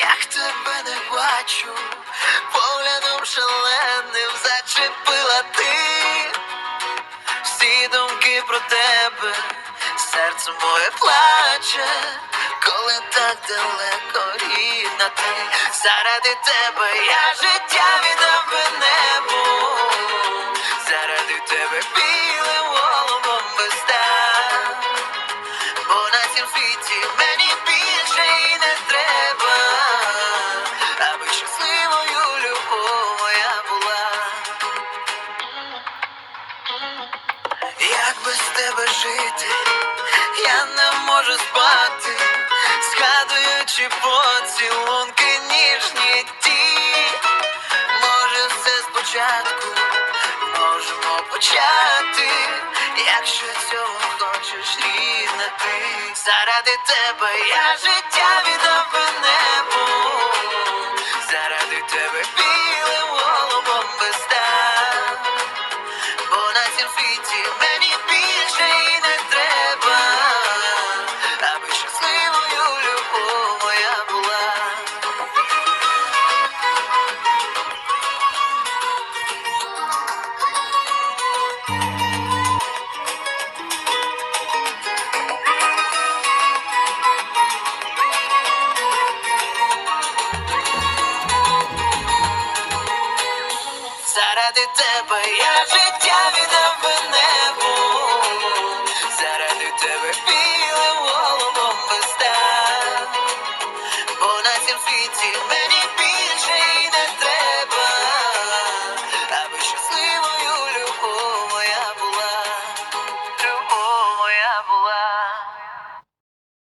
як тебе не бачу, поглядом шаленим зачепила ти всі думки про тебе, серце моє плаче, коли так далеко рідна ти. Заради тебе я життя віддав би небу, заради тебе білим голубом би. Бо на цім світі мені більше і не треба, Як без тебе жити, я не можу спати, згадуючи поцілунки ніжні ті. Може, все спочатку можемо почати, якщо цього хочеш рідна ти. Заради тебе я життя віддав світі мені більше і не треба, Заради тебе я життя віддав би небу, заради тебе білим голубом би бо на цім світі мені більше й не треба.